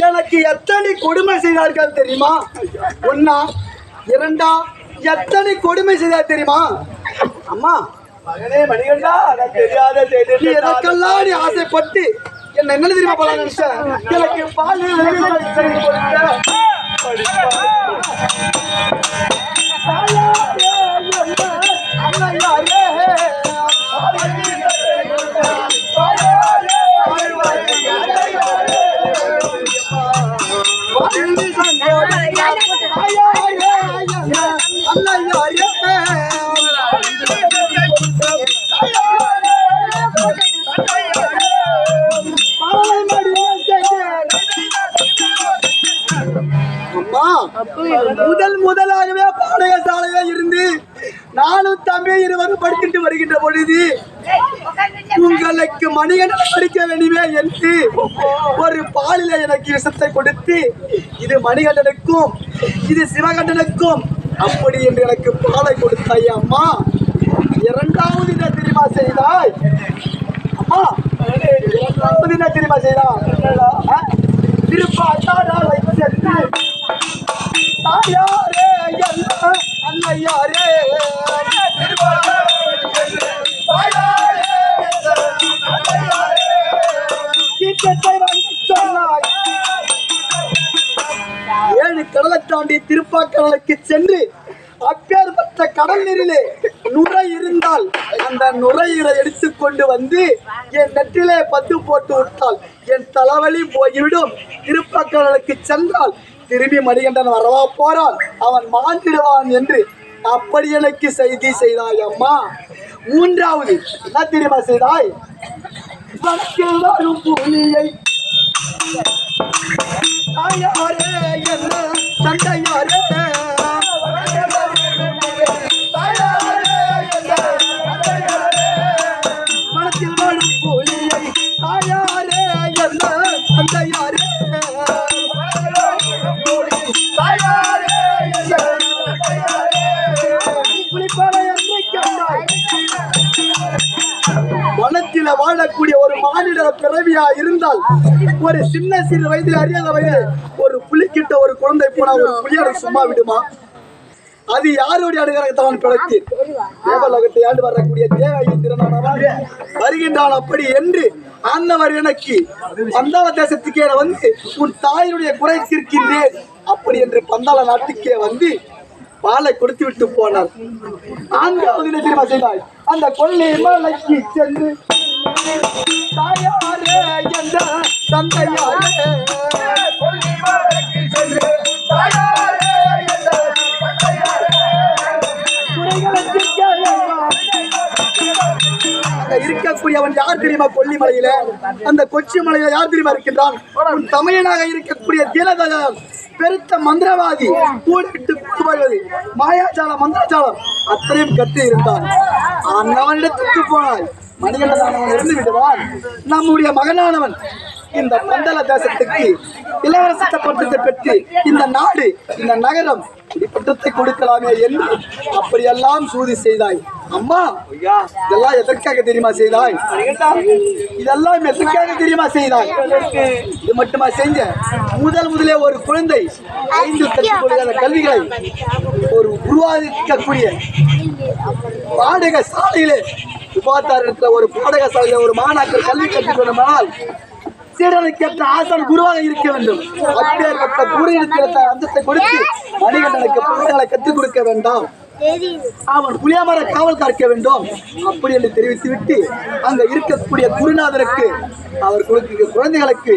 எனக்கு எத்தனை கொடுமை செய்தார்கள் தெரியுமா? ஒன்னா இரண்டா எத்தனை கொடுமை செய்தார் தெரியுமா? அம்மா மகனே மணிகண்டா தெரியாத நீ எனக்கெல்லாம் நீ ஆசைப்பட்டு என்ன என்ன தெரியுமா போல நினைச்ச? எனக்கு பால் முதல் முதலாகவே பாடக சாலையில இருந்து நானும் தம்பி இருவரும் படித்துட்டு வருகின்ற பொழுது உங்களுக்கு மணிகண்டன் படிக்க வேண்டுமே என்று ஒரு பாலில எனக்கு விஷத்தை கொடுத்து இது மணிகண்டனுக்கும் இது சிவகண்டனுக்கும் அப்படி என்று எனக்கு பாலை கொடுத்தாய் அம்மா. இரண்டாவது என்ன தெரியுமா செய்தாய்? அம்மா இரண்டாவது என்ன தெரியுமா செய்தாய்? திருப்பாட்டாரா வைத்து தாயாரே அன்னையாரே. ஏழு கடலை தாண்டி திருப்பாக்கடலுக்கு சென்று அப்பேற்பட்ட கடல் நீரிலே நுரை இருந்தால் அந்த நுரையீரை எடுத்துக்கொண்டு வந்து என் நெற்றிலே பத்து போட்டு விட்டால் என் தலைவலி போய்விடும். திருப்பாக்கடலுக்கு சென்றால் திரும்பி மணிகண்டன் வரவா போறான். அவன் மாண்டிடுவான் என்று அப்படி எனக்கு செய்தி செய்தாய் அம்மா. மூன்றாவது என்ன தெரியுமா செய்தாய்? வரும் பூமியை தாயாரே என்ன தந்தையாரே தந்தையாரே. வனத்தில வாழக்கூடிய ஒரு மாநில பிறவியா இருந்தால் ஒரு சின்ன சிறு வயதில் அறியாத வயது ஒரு புலிக்கிட்ட ஒரு குழந்தை போனா ஒரு புலியோட சும்மா விடுமா? அது யாருடைய அனுகிரகத்தான் பிழைத்து தேவலோகத்தை ஆண்டு வரக்கூடிய தேவ இந்திரனானவன் வருகின்றான். அப்படி என்று அன்னவர் எனக்கு பந்தாள தேசத்துக்கே வந்து உன் தாயினுடைய குறை தீர்க்கின்றேன். அப்படி என்று பந்தாள நாட்டுக்கே வந்து பாலை கொடுத்து விட்டு போனார் நான்காவது தெரியுமா செய்தாய்? அந்த கொள்ளை மலைக்கு சென்று தாயாரே என்ற தந்தையாரே இருக்கக்கூடியவன் யார் தெரியுமா? கொல்லிமலையில? அந்த கொச்சி மலையில யார் தெரியுமா இருக்கின்றான்? உன் தமையனாக இருக்கக்கூடிய தினதகன் பெருத்த மந்திரவாதி கூடிட்டு கூடுவது மாயாஜால மந்திரஜாலம் அத்தனையும் கற்று இருந்தான். அண்ணவனிடத்துக்கு போனாய் மணிகண்டனானவன் இருந்து விடுவான். நம்முடைய மகனானவன் இந்த மண்டல தேசத்துக்கு இளவரச பட்டத்தை பெற்று இந்த நாடு இந்த நகரம் இப்பட்டத்தை கொடுக்கலாமே என்று அப்படியெல்லாம் சூதி செய்தாய். அம்மா இதெல்லாம் எதற்காக தெரியுமா செய்தாய்? இதெல்லாம் எதற்காக தெரியுமா செய்தாய்? இது மட்டுமா செஞ்ச? முதல் முதலே ஒரு குழந்தை ஐந்து கற்றுக்கொள்கிற கல்விகளை ஒரு உருவாக்கக்கூடிய பாடக சாலையிலே விபாத்தாரத்தில் ஒரு பாடக சாலையில ஒரு மாணாக்கர் கல்வி கற்றுக் சீடனுக்கு ஏற்ற ஆசான் குருவாக இருக்க வேண்டும். அப்பேற்பட்ட குருவிடத்தில் அந்தத்தை கொடுத்து மணிகண்டனுக்கு பாடங்களை கற்றுக் கொடுக்க வேண்டாம். அவன் புளியமர காவல் காக்க வேண்டும். அப்படி என்று தெரிவித்துவிட்டு அங்க இருக்கக்கூடிய குருநாதருக்கு அவர் கொடுக்கிற குழந்தைகளுக்கு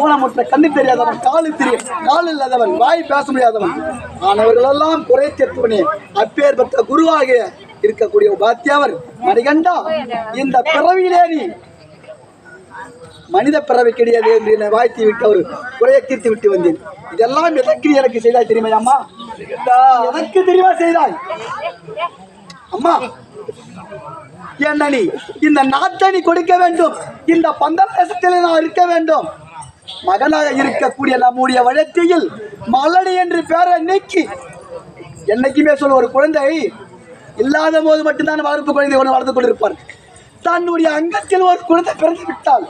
ஊனமுற்ற கண்ணு தெரியாதவன் காலு தெரியும் கால் இல்லாதவன் வாய் பேச முடியாதவன் ஆனவர்களெல்லாம் குறை தீர்ப்பனே அப்பேற்பட்ட குருவாக இருக்கக்கூடிய பாத்தியாவர் மணிகண்டா இந்த பிறவியிலே நீ மனித பிறவை கிடையாது என்று என்னை வாழ்த்தி விட்டு அவர் குறையை தீர்த்து விட்டு வந்தேன். இதெல்லாம் எதற்கு எனக்கு செய்தால் தெரியுமா எனக்கு தெளிவா செய்தாய்? அம்மா என்ன நீ இந்த நாட்டை நீ கொடுக்க வேண்டும்? இந்த பந்தல் தேசத்தில் நான் இருக்க வேண்டும். மகனாக இருக்கக்கூடிய நம்முடைய வழக்கையில் மலடி என்று பேரை நீக்கி என்னைக்குமே சொல்ல ஒரு குழந்தை இல்லாத போது மட்டும்தான் வளர்ப்பு குழந்தை ஒன்று வளர்த்து கொண்டிருப்பார் தன்னுடைய அங்கத்தில் ஒரு குழந்தை பிறந்து விட்டால்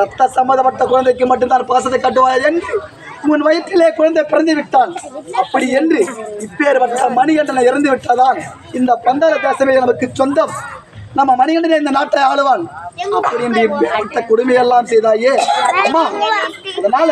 ரத்த சம்மந்தப்பட்ட குழந்தைக்கு மட்டும்தான் பாசத்தை கட்டுவாய் என்று உன் வயிற்றிலே குழந்தை பிறந்து விட்டான் அப்படி என்று இப்பேற்பட்ட மணிகண்டனை இறந்து விட்டதால் இந்த பந்தார தேசமே நமக்கு சொந்தம். நம்ம மணிகண்டனை இந்த நாட்டை ஆளுவான். அப்படி என்று கொடுமையெல்லாம் செய்தாயே. அம்மா அதனால